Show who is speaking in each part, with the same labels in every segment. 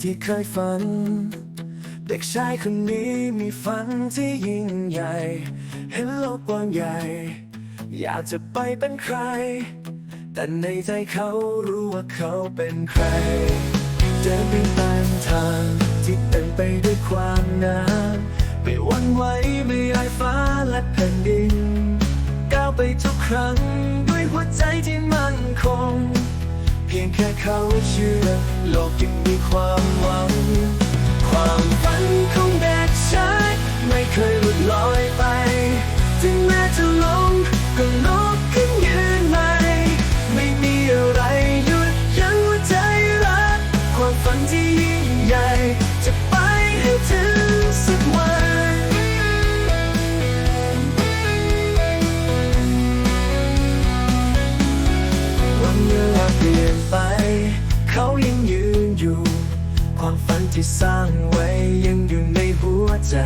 Speaker 1: ที่เคยฝัน เด็กชายคนนี้มีฝันที่ยิ่งใหญ่ เห็นโลกกว้างใหญ่ อยากจะไปเป็นใคร แต่ในใจเขารู้ว่าเขาเป็นใครเดินไปตามทางที่เต็มไปด้วยความงามไม่หวั่นไหวไม่อายฟ้าและแผ่นดิน ก้าวไปทุกครั้งด้วยหัวใจที่มั่นคง พียงแค่เขาเชื่อ โลกยังมีความหวัง ความฝันของเด็กชายไม่เคยหลุดลอย ที่สร้างไว้ยังอยู่ในหัวใจ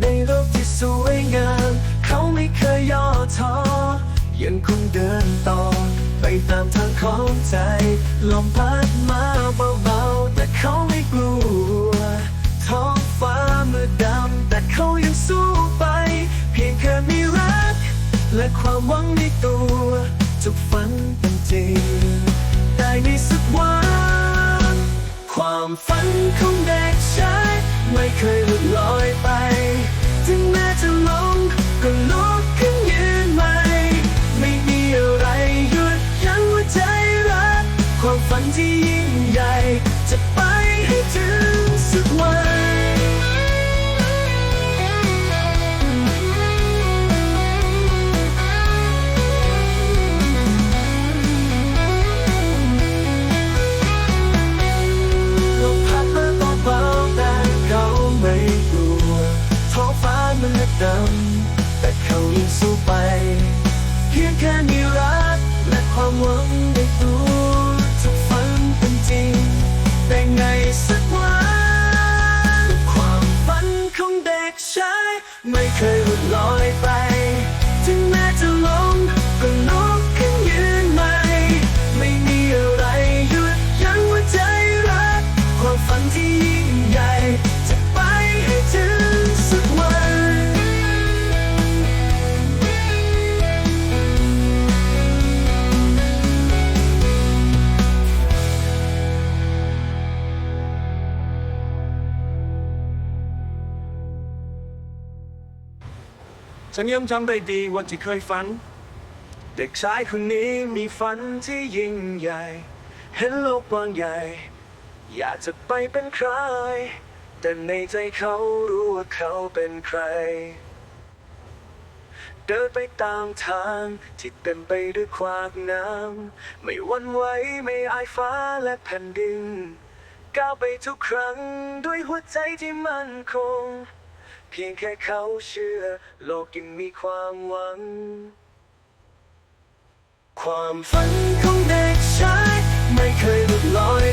Speaker 1: ในโลกที่สวยงาม เขาไม่เคยย่อท้อยังคงเดินต่อ ไปตามทางของใจลมพัดมาเบาๆ แต่เขาไม่กลัว ท้องฟ้ามืดดำ แต่เขายังสู้ไป เพียงแค่มีรัก และความหวังในตัวจะฝันเป็นจริง ยิ่งใหญ่ จะไปให้ถึงสักวัน ลมพัดมาเบาๆแต่เขาไม่กลัว ท้องฟ้ามันมืดดำแต่เขายังสู้ไป เพียงแค่มีรักและความหวัง ฉันยังจำได้ดีวันที่เคยฝัน เด็กชายคนนี้มีฝันที่ยิ่งใหญ่ เห็นโลกกว้างใหญ่ อยากจะไปเป็นใคร แต่ในใจเขารู้ว่าเขาเป็นใคร เดินไปตามทางที่เต็มไปด้วยความงามไม่หวั่นไหวไม่อายฟ้าและแผ่นดิน ก้าวไปทุกครั้งด้วยหัวใจที่มั่นคง พียงแค่เขาเชื่อ โลกยังมีความหวัง ความฝันของเด็กชาย ไม่เคยหลุดลอย